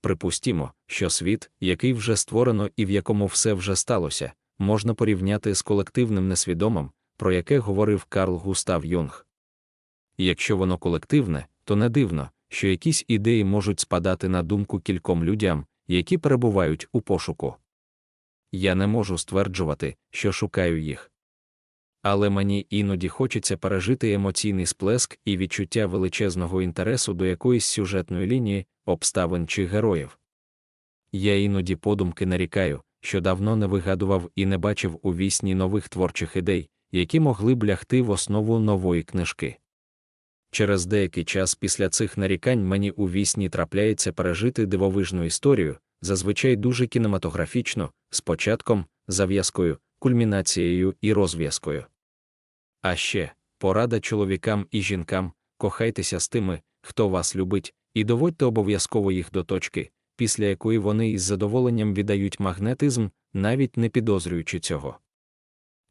Припустімо, що світ, який вже створено і в якому все вже сталося, можна порівняти з колективним несвідомим, про яке говорив Карл Густав Юнг. Якщо воно колективне, то не дивно, що якісь ідеї можуть спадати на думку кільком людям, які перебувають у пошуку. Я не можу стверджувати, що шукаю їх. Але мені іноді хочеться пережити емоційний сплеск і відчуття величезного інтересу до якоїсь сюжетної лінії, обставин чи героїв. Я іноді подумки нарікаю, що давно не вигадував і не бачив у вісні нових творчих ідей, які могли б лягти в основу нової книжки. Через деякий час після цих нарікань мені у вісні трапляється пережити дивовижну історію, зазвичай дуже кінематографічно, з початком, зав'язкою, кульмінацією і розв'язкою. А ще порада чоловікам і жінкам кохайтеся з тими, хто вас любить, і доводьте обов'язково їх до точки, після якої вони із задоволенням віддають магнетизм, навіть не підозрюючи цього.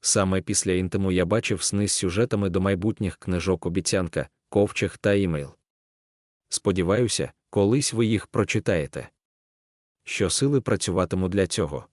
Саме після інтиму я бачив сни з сюжетами до майбутніх книжок обіцянка, ковчег та імейл. Сподіваюся, колись ви їх прочитаєте. Що сили працюватиму для цього.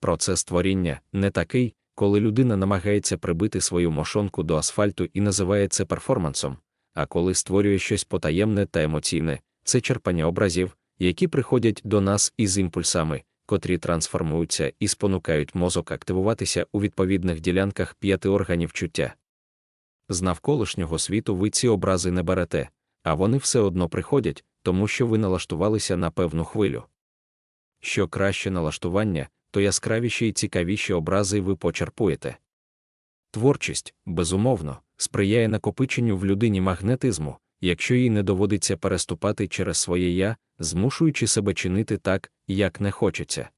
Процес творіння не такий, коли людина намагається прибити свою мошонку до асфальту і називає це перформансом, а коли створює щось потаємне та емоційне, це черпання образів, які приходять до нас із імпульсами, котрі трансформуються і спонукають мозок активуватися у відповідних ділянках п'яти органів чуття. З навколишнього світу ви ці образи не берете, а вони все одно приходять, тому що ви налаштувалися на певну хвилю. Що краще налаштування, то яскравіші і цікавіші образи ви почерпуєте. Творчість, безумовно, сприяє накопиченню в людині магнетизму, якщо їй не доводиться переступати через своє я, змушуючи себе чинити так, як не хочеться.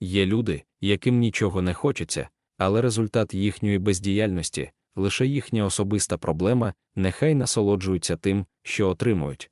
Є люди, яким нічого не хочеться, але результат їхньої бездіяльності, лише їхня особиста проблема, нехай насолоджуються тим, що отримують.